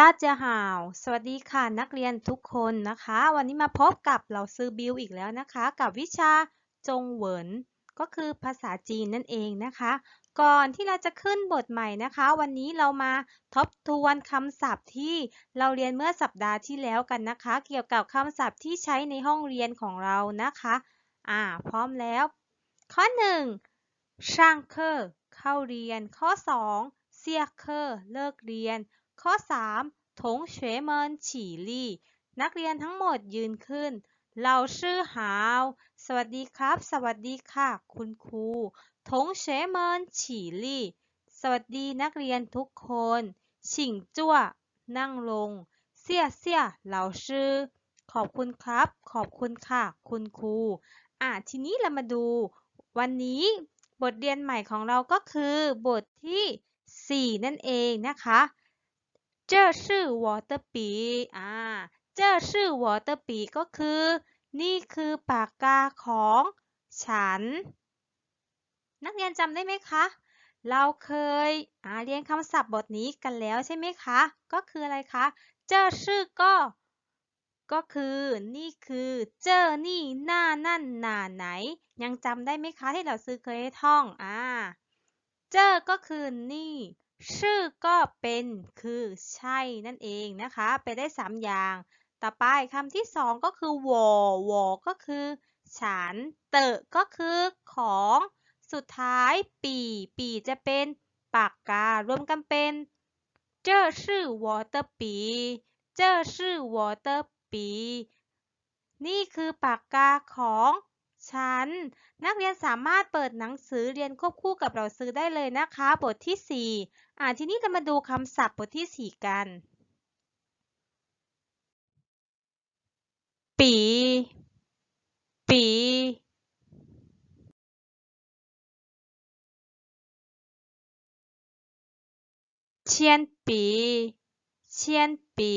ตาเจียหาว สวัสดีค่ะนักเรียนทุกคนนะคะ วันนี้มาพบกับเราซื้อบิวอีกแล้วนะคะ กับวิชาจงเหวินก็คือภาษาจีนนั่นเองนะคะ ก่อนที่เราจะขึ้นบทใหม่นะคะ วันนี้เรามาทบทวนคำศัพท์ที่เราเรียนเมื่อสัปดาห์ที่แล้วกันนะคะ เกี่ยวกับคำศัพท์ที่ใช้ในห้องเรียนของเรานะคะอ่าพร้อมแล้ว ข้อ1ช่างเคอเข้าเรียน ข้อ 2 เซียเคอเลิกเรียน ข้อ 3ถงเฉวเมินฉี่ลี่ นักเรียนทั้งหมดยืนขึ้น เราชื่อหาว สวัสดีครับ สวัสดีค่ะ คุณครูถงเฉวเมินฉี่ลี่ สวัสดีนักเรียนทุกคน ฉิงจั่ว นั่งลง เสี่ยเสี่ยเราชื่อ ขอบคุณครับ ขอบคุณค่ะ คุณครู อะ ทีนี้เรามาดู วันนี้บทเรียนใหม่ของเราก็คือบทที่ 4 นั่นเองนะคะ เจ้าชื่อวอเตปีอ่าเจ้าชื่อวอเตปีก็คือ นี่คือปากกาของฉัน นักเรียนจำได้ไหมคะ เราเคยเรียนคำศัพท์บทนี้กันแล้วใช่ไหมคะ ก็คืออะไรคะ เจอชื่อก็ ก็คือ นี่คือ เจอนี่หน้านั่นหน่าไหน ยังจำได้ไหมคะที่เราซื้อเคยให้ท่อง อ่า เจอก็คือนี่ ชื่อก็เป็นคือใช่นั่นเองนะคะ ไปได้สามอย่าง ต่อไปคำที่สองก็คือวอวอก็คือ ฉัน เตะก็คือของ สุดท้ายปีปีจะเป็นปากการวมกันเป็น เจ้าชื่อวอเตอร์ปี เจ้าชื่อวอเตอร์ปี นี่คือปากกาของ ชั้น นักเรียนสามารถเปิดหนังสือเรียนควบคู่กับเราซื้อได้เลยนะคะ บทที่ 4 อ่าทีนี้กันมาดูคำศัพท์บทที่ 4 กัน ปี ปี เชียนปี เชียนปี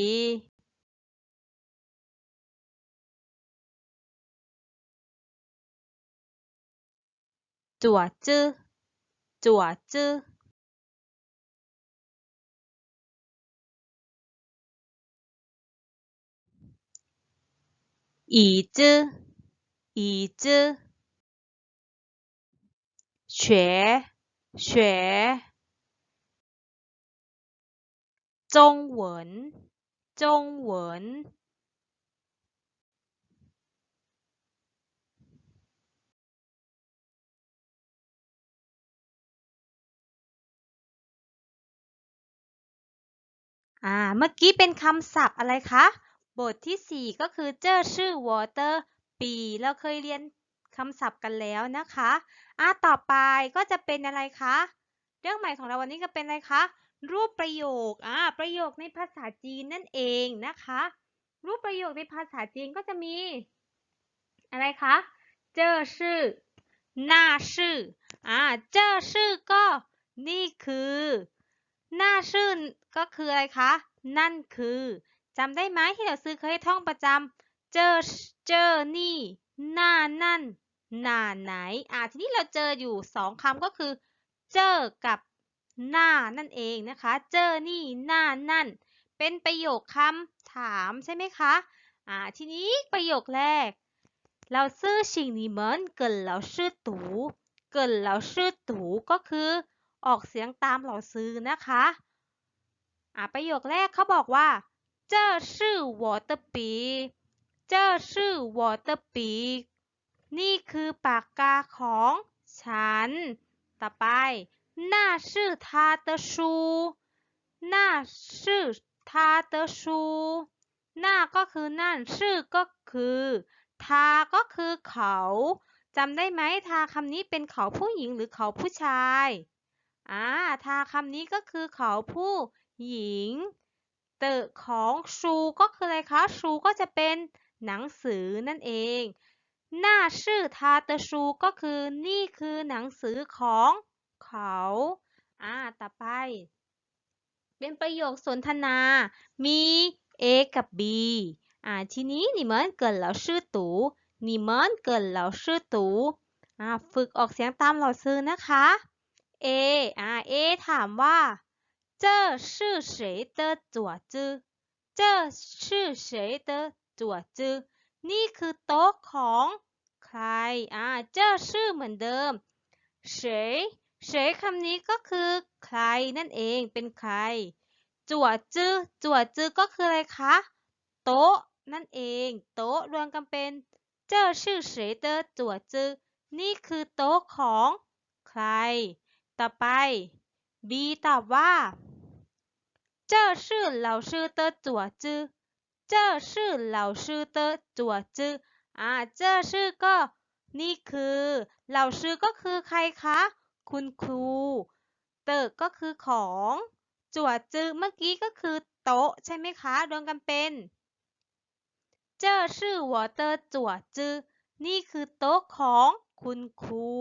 爪子爪子椅子椅子学学中文中文 อ่า เมื่อกี้เป็นคำศัพท์อะไรคะ บทที่ 4 ก็คือเจอชื่อ water ปีเราเคยเรียนคำศัพท์กันแล้วนะคะอ่าต่อไปก็จะเป็นอะไรคะ เรื่องใหม่ของเราวันนี้ก็เป็นอะไรคะ รูปประโยคอ่าประโยคในภาษาจีนนั่นเองนะคะ รูปประโยคในภาษาจีนก็จะมี อะไรคะ เจอชื่อหน้าชื่ออ่าเจอชื่อก็นี่คือ หน้าชื่อก็คืออะไรคะ นั่นคือจำได้ไหมที่เราซื้อเคยท่องประจำเจอเจอนี่ หน้านั่น หน้าไหน อ่าทีนี้เราเจออยู่สองคำก็คือ เจอกับหน้านั่นเองนะคะ เจอนี่ หน้านั่น เป็นประโยคคำถามใช่ไหมคะ อ่าทีนี้ประโยคแรก เราซื้อสิ่งนี้เหมือนเกินเราชื่อตู เกินเราชื่อตูก็คือ ออกเสียงตามเราซื้อนะคะอ่าประโยคแรกเขาบอกว่า这是我的笔这是我的笔นี่คือปากกาของฉัน ต่อไป那是他的书那是他的书หน้าก็คือนั่น ชื่อก็คือ ทา ก็คือเขาจำได้ไหมทาคำนี้เป็นเขาผู้หญิงหรือเขาผู้ชาย อ่าทาคำนี้ก็คือเขาผู้หญิงเตอของชูก็คืออะไรคะ ชูก็จะเป็นหนังสือนั่นเองหน้าชื่อทาเตชูก็คือนี่คือหนังสือของเขาอ่าต่อไป เป็นประโยคสนทนา มี A กับ B อ่าทีนี้你们跟老师读你们跟老师读อ่าฝึกออกเสียงตามเราซื้อนะคะ A อ่า A ถามว่า 这是谁的左จื้อ这是谁的左จื้อนี่คือโต๊ะของใคร อ่าเจ้าชื่อเหมือนเดิมเฉยเฉยคำนี้ก็คือใครนั่นเอง เป็นใคร จั่วจื้อ จั่วจื้อก็คืออะไรคะ โต๊ะนั่นเอง โต๊ะรวมกันเป็นเจ้าชื่อเฉยเตอจั่วจื้อ นี่คือโต๊ะของใคร ต่อไป B ตอบว่า这是老师的左จื้อ这是老师的左จื้ออ่าเจ้าชื่อก็นี่คือเหล่าชื่อก็คือใครคะ คุณครู เติกก็คือของจวดจือเมื่อกี้ก็คือโต๊ะใช่ไหมคะรวมกันเป็น这是我的左จือนี่คือโต๊ะของคุณครู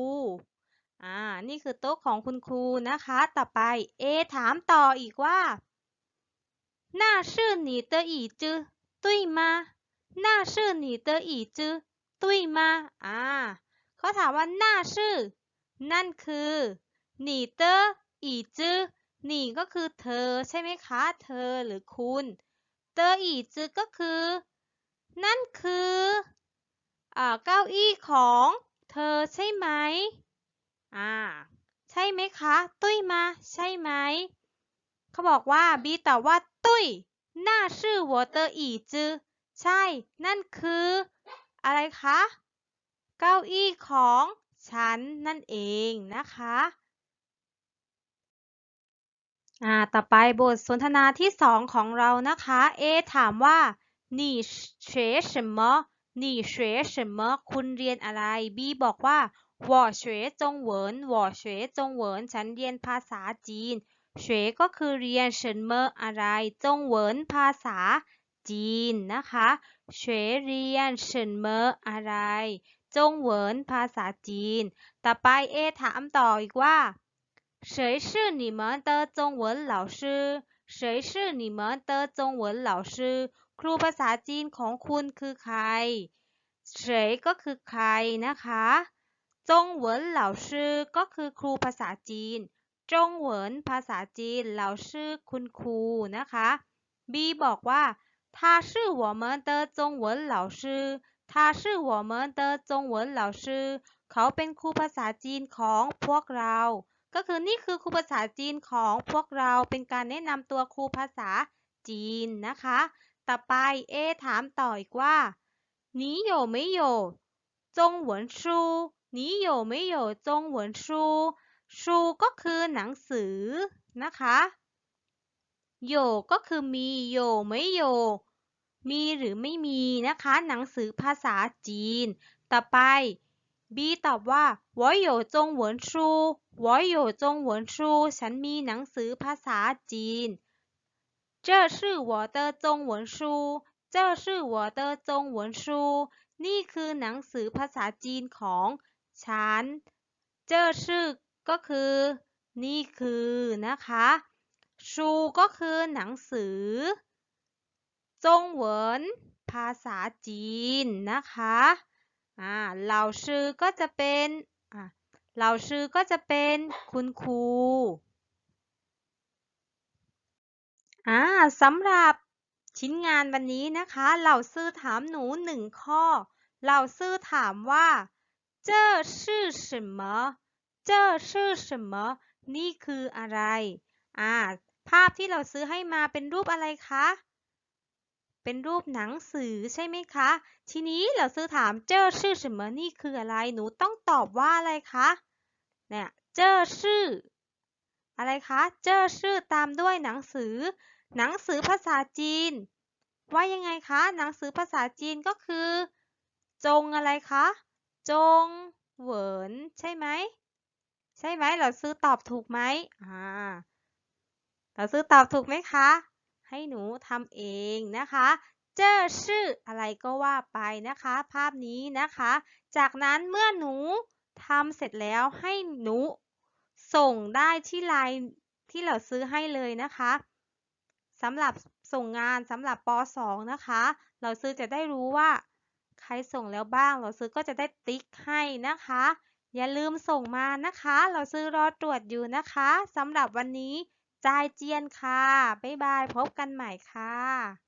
อ่า นี่คือโต๊ะของคุณครูนะคะ ต่อไป A ถามต่ออีกว่า那是你的椅子对吗那是你的椅子对吗อ่าเขาถามว่าน่าชื่อ นั่นคือหนีเตออีจื้อหนีก็คือเธอใช่ไหมคะ เธอหรือคุณ เตออีจื้อก็คือ นั่นคืออ่าเก้าอี้ของเธอใช่ไหม อ่า ใช่ไหมคะ ตุ้ยมา ใช่ไหม เขาบอกว่าบีตอบว่าตุ้ยน่าชื่อ我的椅子ใช่ นั่นคือ อะไรคะ เก้าอี้ของฉันนั่นเองนะคะ อ่า ต่อไปบทสนทนาที่สองของเรานะคะ A ถามว่า你学什么你学什么คุณเรียนอะไร B บอกว่า 我学中文我学中文ฉันเรียนภาษาจีน学ก็คือเรียน什么อะไรจงเหวินภาษาจีนนะคะเฉเรียนเฉินเมออะไร จงเหวินภาษาจีน ต่อไปเอถามต่ออีกว่า谁是你们的中文老师谁是你们的中文老师ครูภาษาจีนของคุณคือใครเฉยก็คือใครนะคะ จงเหวินเหล่าชื่อก็คือครูภาษาจีน จงเหวินภาษาจีนเหล่าชื่อคุณครูนะคะ B บอกว่า他是我们的中文老师他是我们的中文老师เขาเป็นครูภาษาจีนของพวกเรา ก็คือนี่คือครูภาษาจีนของพวกเรา เป็นการแนะนำตัวครูภาษาจีนนะคะ ต่อไปเอถามต่ออีกว่า你有没有中文书 你有没有中文书ชูก็คือหนังสือนะคะโยก็คือมีโยไม่โยมีหรือไม่มีนะคะ หนังสือภาษาจีน ต่อไป B ตอบว่า我有中文书我有中文书ฉันมีหนังสือภาษาจีน这是我的中文书这是我的中文书นี่คือหนังสือภาษาจีนของ ฉัน เจ้าชื่อก็คือ นี่คือนะคะ ชูก็คือหนังสือ จงเหวินภาษาจีนนะคะอ่าเหล่าชื่อก็จะเป็นอ่าเหล่าชื่อก็จะเป็นคุณครูอ่าสำหรับชิ้นงานวันนี้นะคะ เหล่าซื่อถามหนูหนึ่งข้อ เหล่าซื่อถามว่า 这是什么这是什么นี่คืออะไรอ่าภาพที่เราซื้อให้มาเป็นรูปอะไรคะ เป็นรูปหนังสือใช่ไหมคะ ทีนี้เราซื้อถามเจ้าชื่อ什么นี่คืออะไร หนูต้องตอบว่าอะไรคะ เนี่ยเจ้าชื่ออะไรคะ เจ้าชื่อตามด้วยหนังสือ หนังสือภาษาจีน ว่ายังไงคะ หนังสือภาษาจีนก็คือ จงอะไรคะ จงเหวินใช่ไหม ใช่ไหมเราซื้อตอบถูกไหมอ่าเราซื้อตอบถูกไหมคะ ให้หนูทำเองนะคะเจ้าชื่ออะไรก็ว่าไปนะคะ ภาพนี้นะคะ จากนั้นเมื่อหนูทำเสร็จแล้วให้หนูส่งได้ที่ไลน์ที่เราซื้อให้เลยนะคะสำหรับส่งงานสำหรับป .2 นะคะ เราซื้อจะได้รู้ว่า ใครส่งแล้วบ้าง เราซื้อก็จะได้ติ๊กให้นะคะ อย่าลืมส่งมานะคะ เราซื้อรอตรวจอยู่นะคะสำหรับวันนี้จ่ายเจียนค่ะ บ๊ายบาย พบกันใหม่ค่ะ